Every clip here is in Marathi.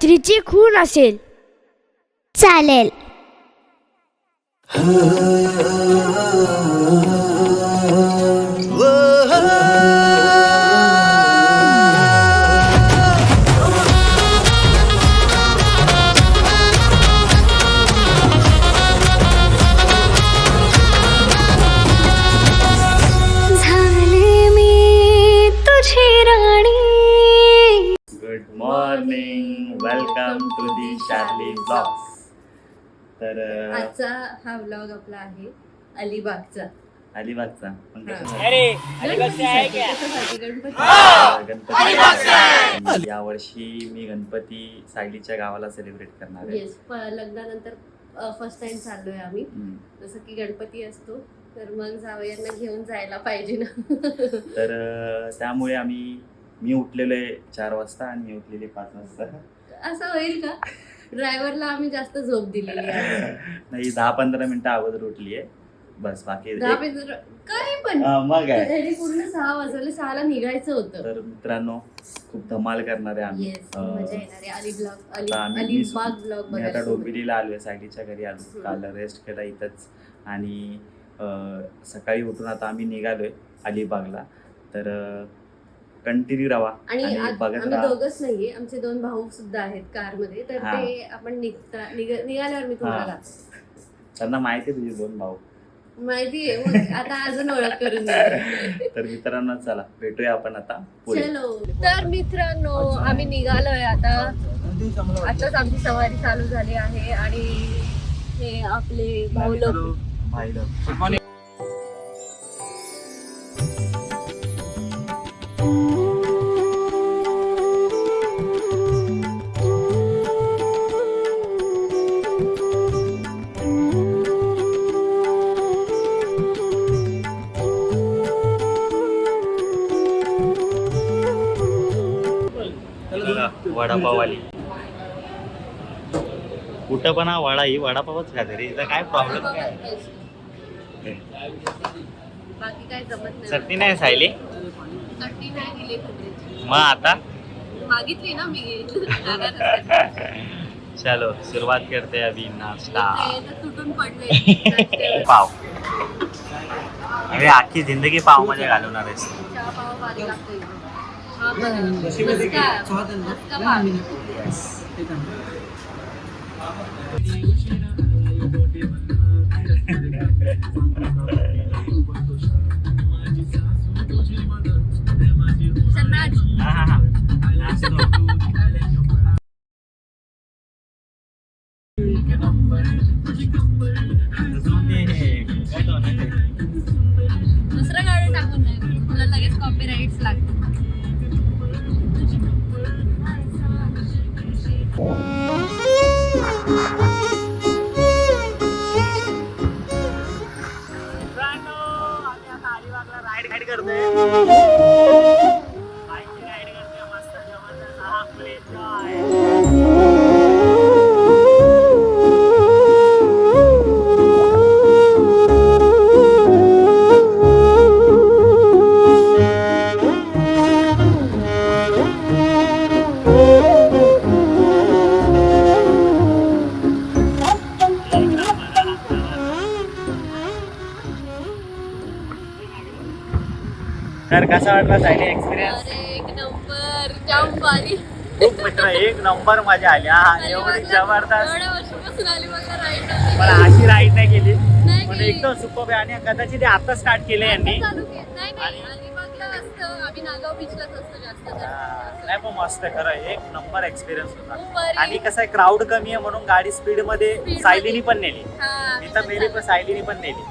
रात्रीची खून असेल. चालेल. आजचा हा व्लॉग आपला आहे अलिबागचा. अलिबागचा. पण कशासाठी? गणपती. यावर्षी मी गणपती सायलीच्या गावाला सेलिब्रेट करणार आहे. येस लग्नानंतर फर्स्ट टाइम चाललोय आम्ही. हम्म. जसं की गणपती असतो तर मग जावयांना घेऊन जायला पाहिजे ना. तर अं, त्यामुळे आम्ही मी उठलेलो आहे चार वाजता आणि मी उठलेले पाच वाजता. असं होईल का? ड्रायव्हरला आम्ही जास्त झोप दिलेली आहे. नाही दहा पंधरा मिनिटं अगोदर उठली आहे बस बाकी दहा एक- मिनिटं काही पण. मग आहे त्याने पूर्ण सहा वाजवले सहाला निघायचं होतं. तर मित्रांनो खूप धमाल करणार आहे आम्ही. येस अं, मजा येणार आहे. अली ब्लॉग अली आता अलिबाग ब्लॉग मी आता बघायला डोंबिवलीला आलोय सायलीच्या घरी आलो हम्म. काल रेस्ट केला इथंच. आणि अं, सकाळी उठून आता आम्ही निघालोय अलिबागला. तर कंटिन्यू राहा आणि बघत आम्ही राहा. दोघच नाहीये. आमचे दोन भाऊ सुद्धा आहेत कारमध्ये तर हा. ते आपण निघता निघ- निघाल्यावर मी तुम्हाला. त्यांना माहिती आहे तुझे दोन भाऊ. माहितीये मग आता अजून ओळख करून देते. तर मित्रांनो चला भेटूया आपण आता पुढे. चलो. तर मित्रांनो आम्ही निघालोय आता. आताच आमची सवारी चालू झाली आहे आणि हे आपले भाऊ लोक बघा, पण हा वडा ही वडापावच का तरी इथं काय प्रॉब्लेम काय बाकी काय जमत नाही चटणी नाही सायली चटणी नाही दिली खोबऱ्याची मग आता मागितली ना मी चलो सुरुवात करते अभी नाश्ता तुटून पडले पाव अरे आखी जिंदगी पावमध्ये घालवणार आहेस पाव भारी लागतो इथे. हा कसा वाटला सायली एक्सपिरियन्स अरे एक नंबर. जाम भारी खूप मित्र एक नंबर मजा आली. हा एवढी जबरदस्त. एवढ्या वर्षापासून आली मला राईड पण अशी राईड नाही केली नाही पण केली. एकदम सुपर आणि कदाचित हे आता स्टार्ट केले यांनी. चालू केलं. नाही नाही. अलिबागला असतं. आम्ही नागाव बीचलाच असतो जास्त हा, तर. नाही पण मस्त आहे. खरं एक नंबर एक्सपिरियन्स खूप होता भारी. आणि कसं आहे क्राऊड कमी आहे म्हणून गाडी स्पीडमध्ये Speed मध्ये. सायलीनी पण नेली. हा, मी तर मेली पण सायलीनी पण नेली.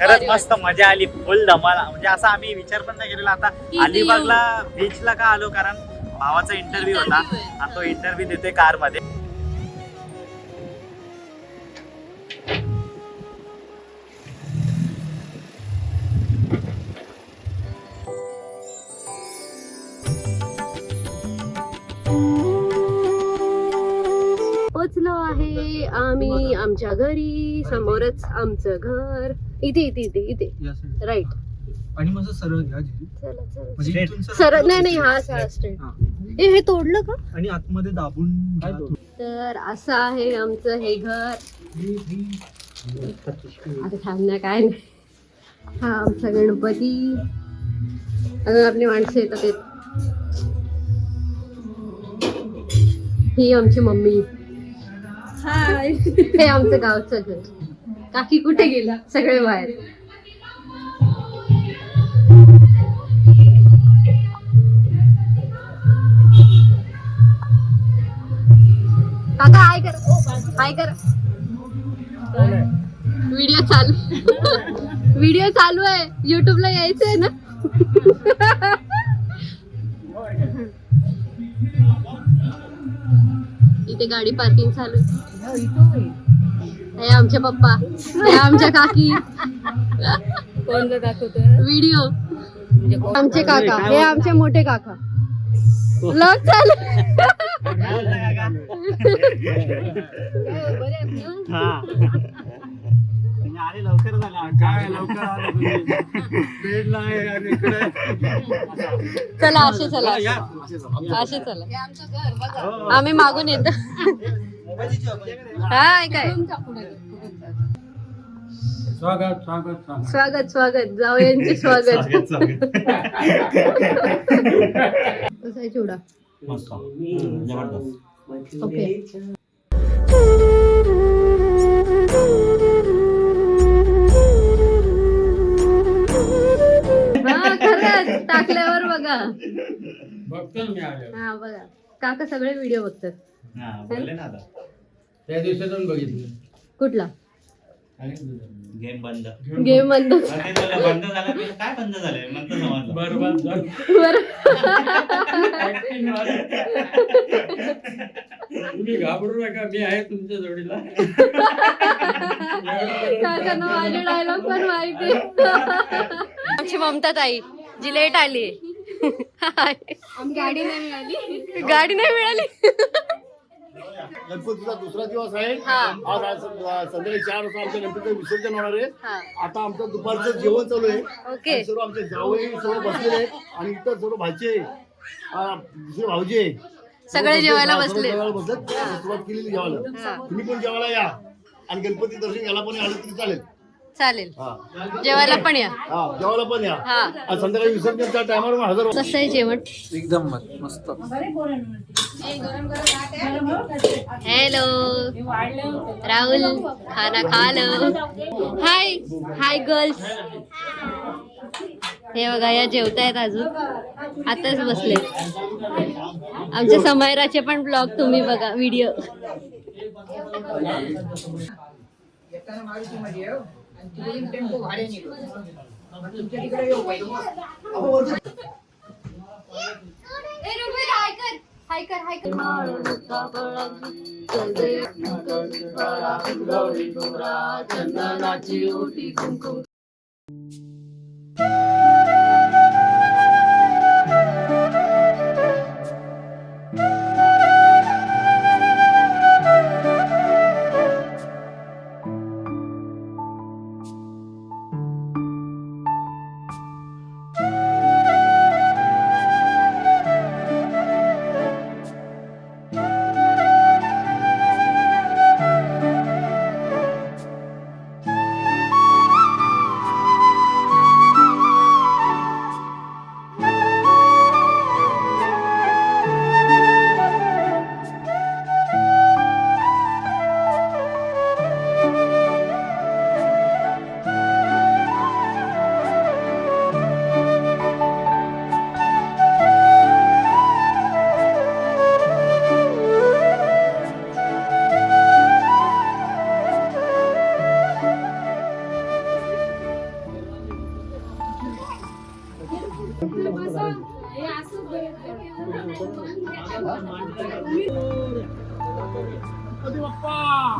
खरंच मस्त मजा आली फुल धमाल. म्हणजे असं आम्ही विचार पण नाही केलेला. आता अलिबागला बीचला का आलो? कारण भावाचा इंटरव्ह्यू होता. आणि तो इंटरव्ह्यू देतोय कारमध्ये पोचलो आहे आम्ही आमच्या घरी. समोरच आमचं घर. इथे इथे इथे इथे. राईट आणि मग असं सरळ घ्या जिजू. चला चला म्हणजे Straight. इथून सरळ नाही नाही हा असा स्ट्रेट हा. ए हे तोडलं का? आणि आतमध्ये दाबून घ्या थोडं. तर असं आहे आमचं हे घर. आता थांबण्या काय नाही. हा आमचा गणपती. अजून आपली माणसं येतात येत. ही आमची मम्मी. हे आमचं गावचं घर. काकी कुठे गेला? सगळे बाहेर. काका हाय कर. हाय कर. व्हिडिओ चालू. व्हिडिओ चालू आहे. युट्यूबला यायचं आहे ना? इथे गाडी पार्किंग चालू आहे. हे आमचे पप्पा हे आमच्या काकी. कोण ग दाखवतो व्हिडिओ. आमचे काका हे आमचे मोठे काका. ब्लॉग चालू हा. म्हणजे आले लवकर झाले. काय लवकर आलं तुम्ही. Bed ला आहे आणि इकडे. चला असे चला. असे चला. आम्ही मागून येतो. हाय काय स्वागत स्वागत स्वागत. स्वागत स्वागत. जाऊ यांचे स्वागत. कसा आहे चिवडा. मस्त. हम्म, जबरदस्त. ओके. हा खरंच. टाकल्यावर बघा. बघतो मी आलो हा बघा. काका सगळे व्हिडिओ बघतात. हा बोलले ना आता. त्या दिवसातून बघितलं. कुठला? गेम बंद. गेम बंद. अरे तुला बंद झालं की काय बंद झालंय? नंतर समजलं. बरबाद झालं. बरं. Acting वाला. तुम्ही घाबरू नका मी आहे तुमच्या जोडीला. काकांना माझे डायलॉग पण माहिती आमची ममता ताई जी लेट आली. गाडी नाही मिळाली. गाडी नाही मिळाली. गणपतीचा दुसरा दिवस आहे. आज आज संध्या- संध्याकाळी चार वाजता आमच्या गणपतीचं विसर्जन होणार आहे. आता आमचं दुपारचं जेवण चालू आहे. सर्व आमचे जावई सर्व बसलेले आहेत. आणि इतर सर्व भाचे दुसरे भाऊजे सगळे जेवायला बसले. सुरुवात केलेली जेवायला. तुम्ही पण जेवायला या. आणि गणपती दर्शन याला पण आलं तरी चालेल. चालेल. हा. जेवायला पण या. हा जेवायला पण या. हा. आणि संध्याकाळी विसर्जनच्या टायमावर हजर व्हा. कसं आहे जेवण? एकदम मस्त हॅलो राहुल खाना खा लो. हाय हाय गर्ल्स हे बघा या जेवतायत अजून. आताच बसले आमच्या समायराचे पण ब्लॉग तुम्ही बघा व्हिडिओ तुमच्या टेम्पो भाड्याने मग तुमच्या तिकडे येऊ पाहिजे अहो वरती ए रुबी हाय कर हाय कर हाय कर चंदनाची ओटी कुंकू.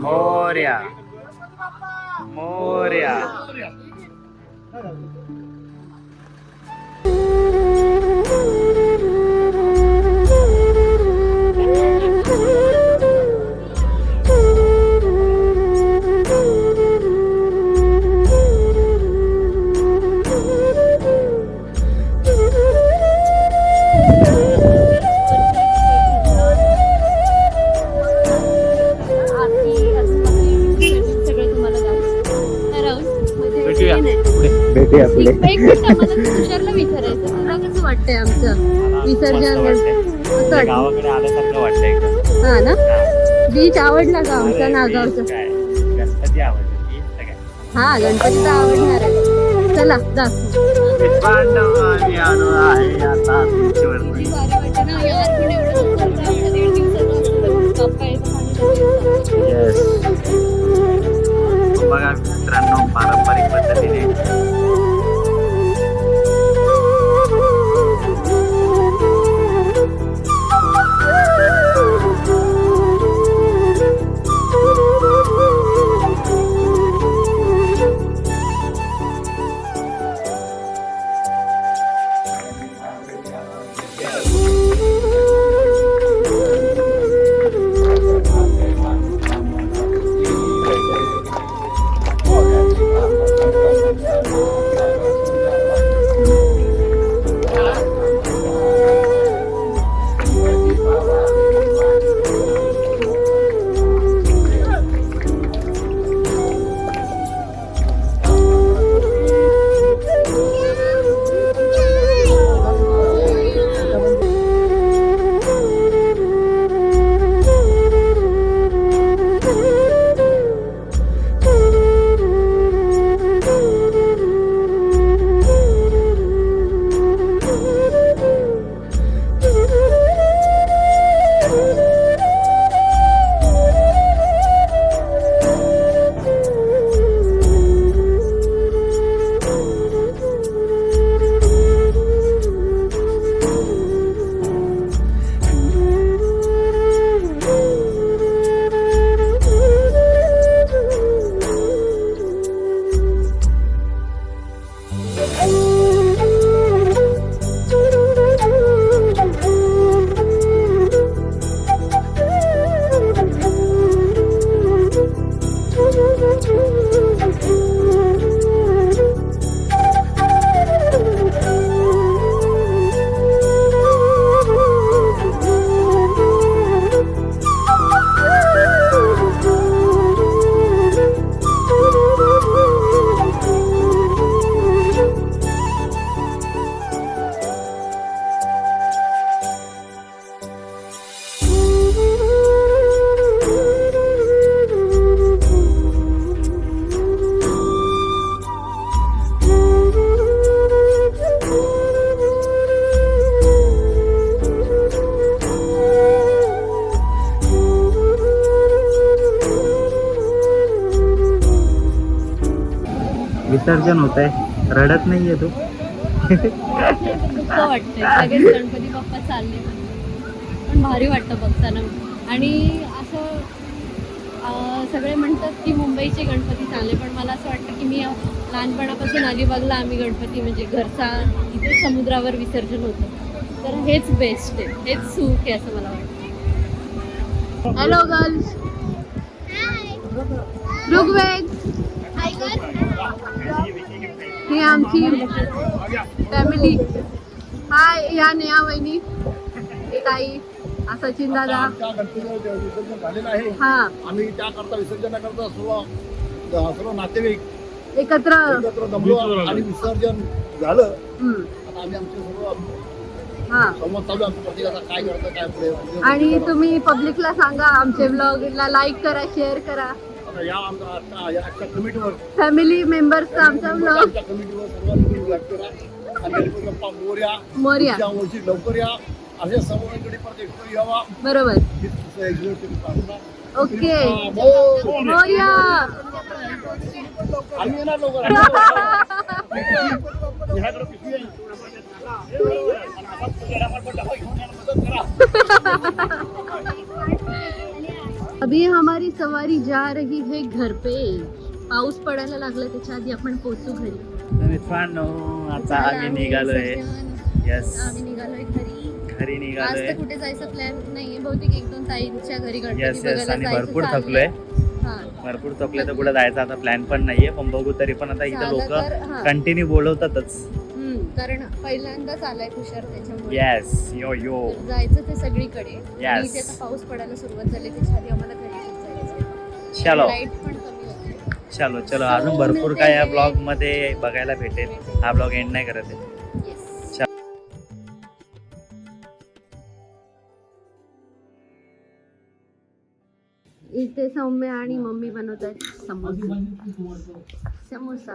मोर्या. मोर्या. भेटूया पुढे एक मिनिट मला तुषारला विचारायचं. तुला कसं वाटतंय आमचं विसर्जन गावाकडे आल्यासारखं वाटतंय. हा ना. बीच आवडला का आमचा नागावचा? गणपती आवडते. की काय? हा गणपती तर आवडणार आहे. चला जा. विसर्जन होत आहे रडत नाहीये तू. दुःख वाटतंय. सगळेच गणपती बाप्पा चालले. पण भारी वाटतं बघताना. आणि असं सगळे म्हणतात की मुंबईचे गणपती चांगले पण मला असं वाटतं की मी लहानपणापासून अलिबागला आम्ही गणपती म्हणजे घरचा इथे समुद्रावर विसर्जन होतं. तर हेच बेस्ट आहे. हेच सुख आहे असं मला वाटतं. हॅलो गर्ल्स ऋग्वेद ही आमची फॅमिली हाय या नेहा वहिनी. हे ताई हा सचिन दादा आहे हा. आम्ही त्याकरता विसर्जनाकरता सर्व सर्व नातेवाईक एकत्र. एकत्र जमलो आणि विसर्जन झालं आता आम्ही आमचे सर्व आणि तुम्ही पब्लिकला सांगा आमचे ब्लॉगला लाईक करा शेअर करा. या आमच्या आजच्या या आजच्या कमिटीवर फॅमिली मेंबर्सचा आमचा ब्लॉग आमच्या कमिटीवर सर्वांनी मिळून लाईक करा आणि गणपती बाप्पा मोरया मोरया. पुढच्या वर्षी लवकर या. परत यावा. बरोबर. ओके. मोर. मोरया. आम्ही येणार लवकर. ह्याकडे पिशवी आहे. आणि आपण येण्यावर पण डबा घेऊन यायला मदत करा अभी हमारी सवारी जा रही है घर पे। पाऊस पडायला लागला त्याच्या आधी आपण पोहोचू घरी. तर मित्रांनो आता आम्ही निघालोय. येस आम्ही निघालोय घरी. घरी आज निघालोय तर कुठे जायचं प्लॅन नाहीये. बहुतेक एक दोन ताईंच्या घरी येस येस आणि भरपूर. थकलोय. हा. भरपूर थकले तर कुठे जायचा आता प्लॅन पण नाहीये पण बघू तरी पण आता इथं. लोक कंटिन्यू बोलवतातच. कारण पहिल्यांदाच आलाय तुषार त्याच्यामुळे. येस यो यो जायचं ते सगळीकडे. Yes. आणि इथे आता पाऊस पडायला सुरुवात झाली त्याच्या आधी आम्हाला घरी जायचं चलो. लाइट पण कमी होते. चलो चलो. अजून भरपूर काय या ब्लॉगमध्ये बघायला भेटेल. हा ब्लॉग एंड नाही करत आहे. इथे सौम्य आणि मम्मी बनवत आहेत समोसा.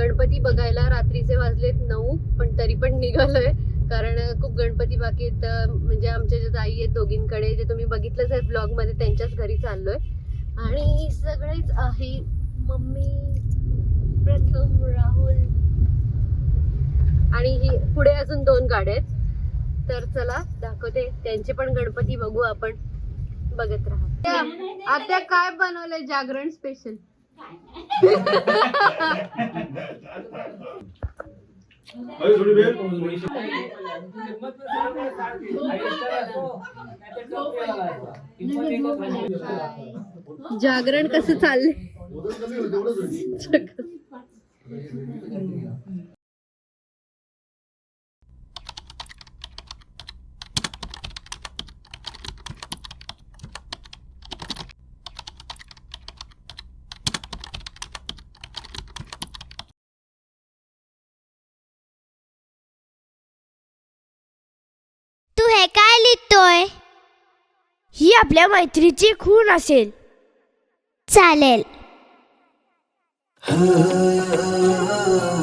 गणपती बघायला रात्रीचे वाजलेत नऊ पण तरी पण निघालोय. कारण खूप गणपती बाकी आहेत म्हणजे आमच्या ज्या ताई आहेत दोघींकडे जे तुम्ही बघितलंच आहे ब्लॉगमध्ये त्यांच्याच घरी चाललोय. आणि सगळेच आहे. मम्मी प्रथम राहुल. आणि ही पुढे अजून दोन गाड्या आहेत. तर चला दाखवते. त्यांचे पण गणपती बघू आपण. बघत राहा. आता काय बनवलंय जागरण स्पेशल जागरण कसं चाललंय वजन कमी होईल तेवढंच होईल. तू हे लिहितोय ही आपल्या मैत्रीची खूण असेल. चालेल.